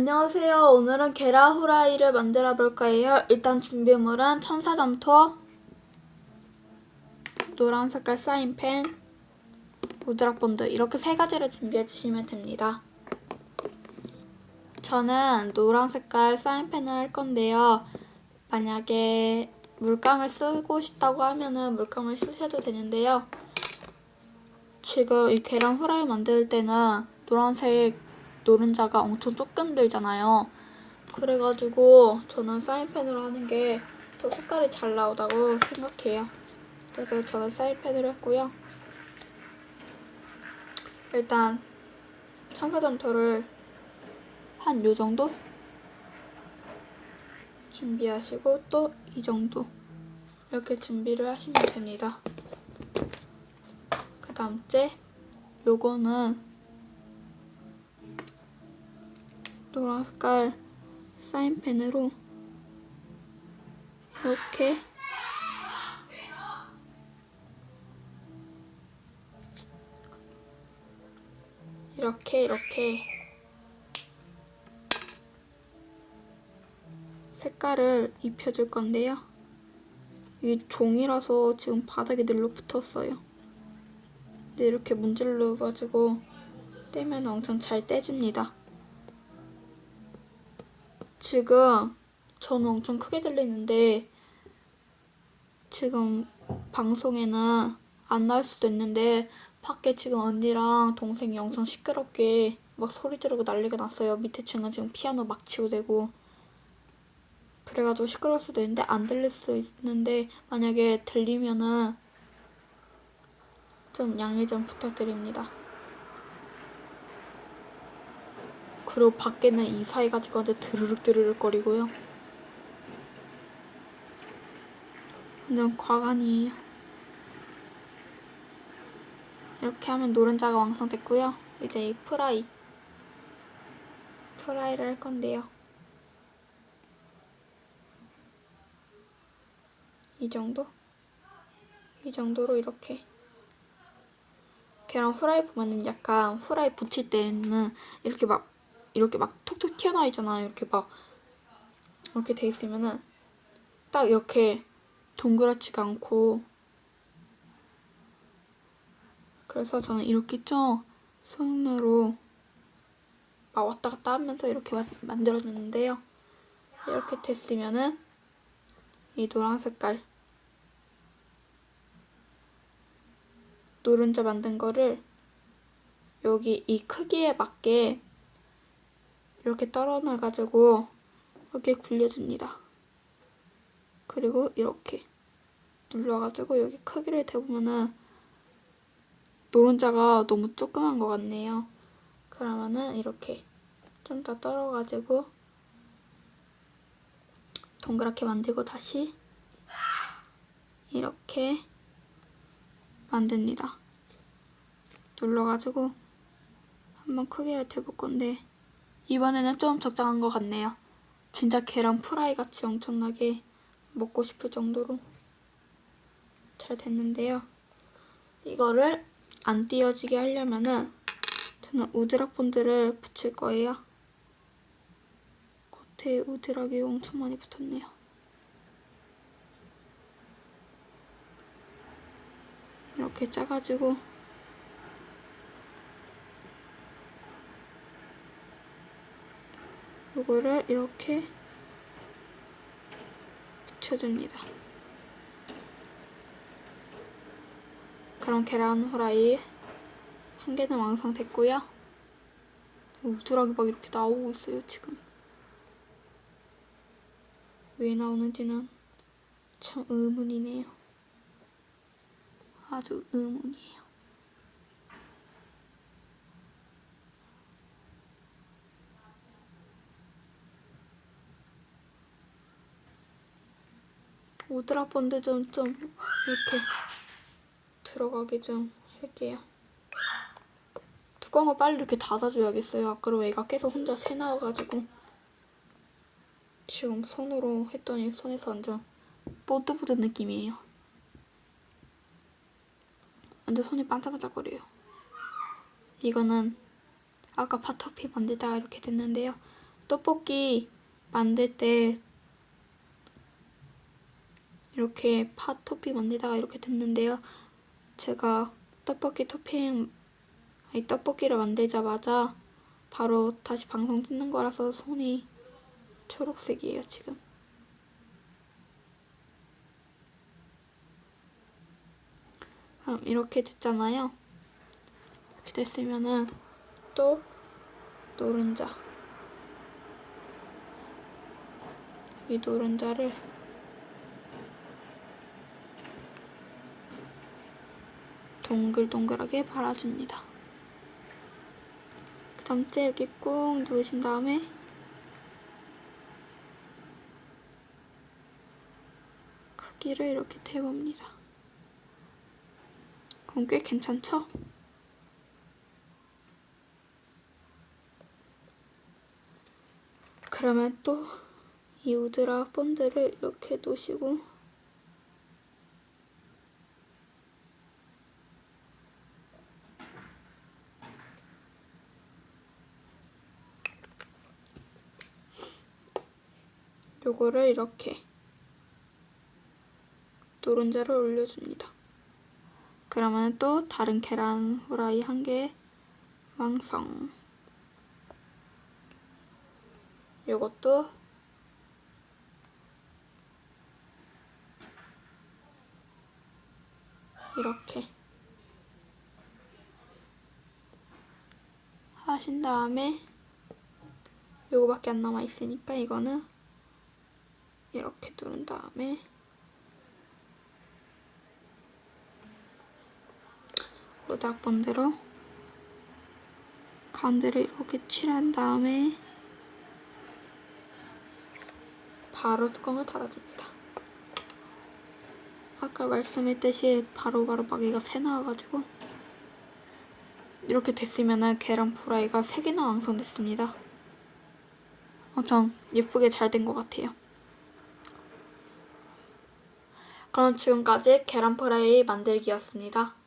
안녕하세요. 오늘은 계란 후라이를 만들어 볼 거예요. 일단 준비물은 천사점토, 노란 색깔 사인펜, 우드락 본드 이렇게 세 가지를 준비해 주시면 됩니다. 저는 노란 색깔 사인펜을 할 건데요. 만약에 물감을 쓰고 싶다고 하면은 물감을 쓰셔도 되는데요. 지금 이 계란 후라이 만들 때는 노란색 노른자가 엄청 조금 들잖아요. 그래가지고 저는 사인펜으로 하는 게 더 색깔이 잘 나오다고 생각해요. 그래서 저는 사인펜으로 했고요. 일단 천사점토를 한 요 정도 준비하시고 또 이 정도 이렇게 준비를 하시면 됩니다. 그 다음째 요거는 노란 색깔 사인펜으로 이렇게 이렇게 이렇게 색깔을 입혀줄 건데요. 이 종이라서 지금 바닥에 늘러붙었어요. 근데 이렇게 문질러가지고 떼면 엄청 잘 떼집니다. 지금 저는 엄청 크게 들리는데 지금 방송에는 안 나올 수도 있는데 밖에 지금 언니랑 동생이 엄청 시끄럽게 막 소리 지르고 난리가 났어요. 밑에 층은 지금 피아노 막 치고 대고 그래가지고 시끄러울 수도 있는데 안 들릴 수도 있는데 만약에 들리면은 좀 양해 좀 부탁드립니다. 그리고 밖에는 이사해 가지고 이제 드르륵 드르륵 거리고요. 완전 과간이에요. 이렇게 하면 노른자가 완성됐고요. 이제 이 프라이 프라이를 할 건데요. 이 정도? 이 정도로 이렇게 계란 후라이 보면은 약간 후라이 붙일 때는 이렇게 막 이렇게 막 툭툭 튀어나와 있잖아요. 이렇게 막 이렇게 돼 있으면은 딱 이렇게 동그랗지가 않고 그래서 저는 이렇게 좀 손으로 막 왔다 갔다 하면서 이렇게 마- 만들어주는데요. 이렇게 됐으면은 이 노란 색깔 노른자 만든 거를 여기 이 크기에 맞게 이렇게 떨어놔가지고 이렇게 굴려줍니다. 그리고 이렇게 눌러가지고 여기 크기를 대보면은 노른자가 너무 조그만 것 같네요. 그러면은 이렇게 좀 더 떨어가지고 동그랗게 만들고 다시 이렇게 만듭니다. 눌러가지고 한번 크기를 대볼 건데 이번에는 좀 적당한 것 같네요. 진짜 계란 프라이 같이 엄청나게 먹고 싶을 정도로 잘 됐는데요. 이거를 안 띄어지게 하려면은 저는 우드락 본드를 붙일 거예요. 겉에 우드락이 엄청 많이 붙었네요. 이렇게 짜가지고 요거를 이렇게 붙여줍니다. 그럼 계란 후라이 한 개는 완성 됐고요. 우드락이 막 이렇게 나오고 있어요, 지금. 왜 나오는지는 참 의문이네요. 아주 의문이에요. 우드락 본드 좀, 좀, 이렇게 들어가게 좀 할게요. 뚜껑을 빨리 이렇게 닫아줘야겠어요. 아, 그럼 애가 계속 혼자 새 나와가지고. 지금 손으로 했더니 손에서 완전 뽀드부드 느낌이에요. 완전 손이 반짝반짝거려요. 이거는 아까 바터피 만들다가 이렇게 됐는데요. 떡볶이 만들 때 이렇게 파 토핑 만들다가 이렇게 됐는데요. 제가 떡볶이 토핑 아니 떡볶이를 만들자마자 바로 다시 방송 찍는 거라서 손이 초록색이에요 지금. 그럼 이렇게 됐잖아요. 이렇게 됐으면은 또 노른자 이 노른자를 동글동글하게 발라줍니다. 그 다음 째 여기 꾹 누르신 다음에 크기를 이렇게 대봅니다. 그럼 꽤 괜찮죠? 그러면 또 이 우드라 본드를 이렇게 놓으시고 요거를 이렇게 노른자를 올려줍니다. 그러면 또 다른 계란 후라이 한 개 완성. 요것도 이렇게 하신 다음에 요거밖에 안 남아 있으니까 이거는 이렇게 누른 다음에 오닥 번대로 가운데를 이렇게 칠한 다음에 바로 뚜껑을 닫아줍니다. 아까 말씀했듯이 바로바로 마개가 새 나와가지고 이렇게 됐으면은 계란 프라이가 3개나 완성됐습니다. 엄청 예쁘게 잘 된 것 같아요. 그럼 지금까지 계란 프라이 만들기였습니다.